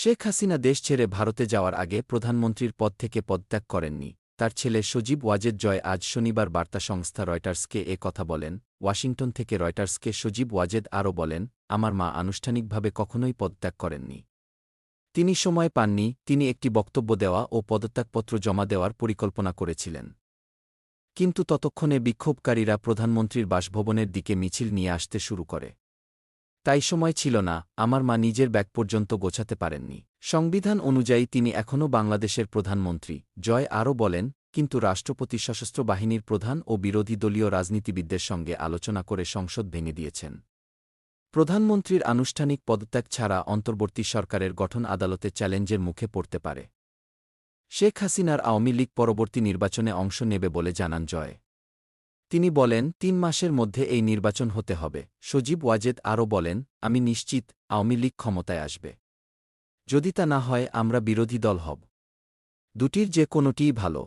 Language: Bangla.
শেখ হাসিনা দেশ ছেড়ে ভারতে যাওয়ার আগে প্রধানমন্ত্রীর পদ থেকে পদত্যাগ করেননি। তার ছেলে সজীব ওয়াজেদ জয় আজ শনিবার বার্তা সংস্থা রয়টার্সকে এ কথা বলেন। ওয়াশিংটন থেকে রয়টার্সকে সজীব ওয়াজেদ আরও বলেন, আমার মা আনুষ্ঠানিকভাবে কখনোই পদত্যাগ করেননি। তিনি সময় পাননি, তিনি একটি বক্তব্য দেওয়া ও পদত্যাগপত্র জমা দেওয়ার পরিকল্পনা করেছিলেন। কিন্তু ততক্ষণে বিক্ষোভকারীরা প্রধানমন্ত্রীর বাসভবনের দিকে মিছিল নিয়ে আসতে শুরু করে। তাই সময় ছিল না, আমার মা নিজের ব্যাগ পর্যন্ত গোছাতে পারেননি। সংবিধান অনুযায়ী তিনি এখনও বাংলাদেশের প্রধানমন্ত্রী। জয় আরও বলেন, কিন্তু রাষ্ট্রপতি সশস্ত্র বাহিনীর প্রধান ও বিরোধী দলীয় রাজনীতিবিদদের সঙ্গে আলোচনা করে সংসদ ভেঙে দিয়েছেন। প্রধানমন্ত্রীর আনুষ্ঠানিক পদত্যাগ ছাড়া অন্তর্বর্তী সরকারের গঠন আদালতে চ্যালেঞ্জের মুখে পড়তে পারে। শেখ হাসিনার আওয়ামী লীগ পরবর্তী নির্বাচনে অংশ নেবে বলে জানান জয়। তিনি বলেন, তিন মাসের মধ্যে এই নির্বাচন হতে হবে। সজীব ওয়াজেদ আরও বলেন, আমি নিশ্চিত, আওয়ামী লীগ ক্ষমতায় আসবে। যদি তা না হয়, আমরা বিরোধী দল হব। দুটির যে কোনোটিই ভালো।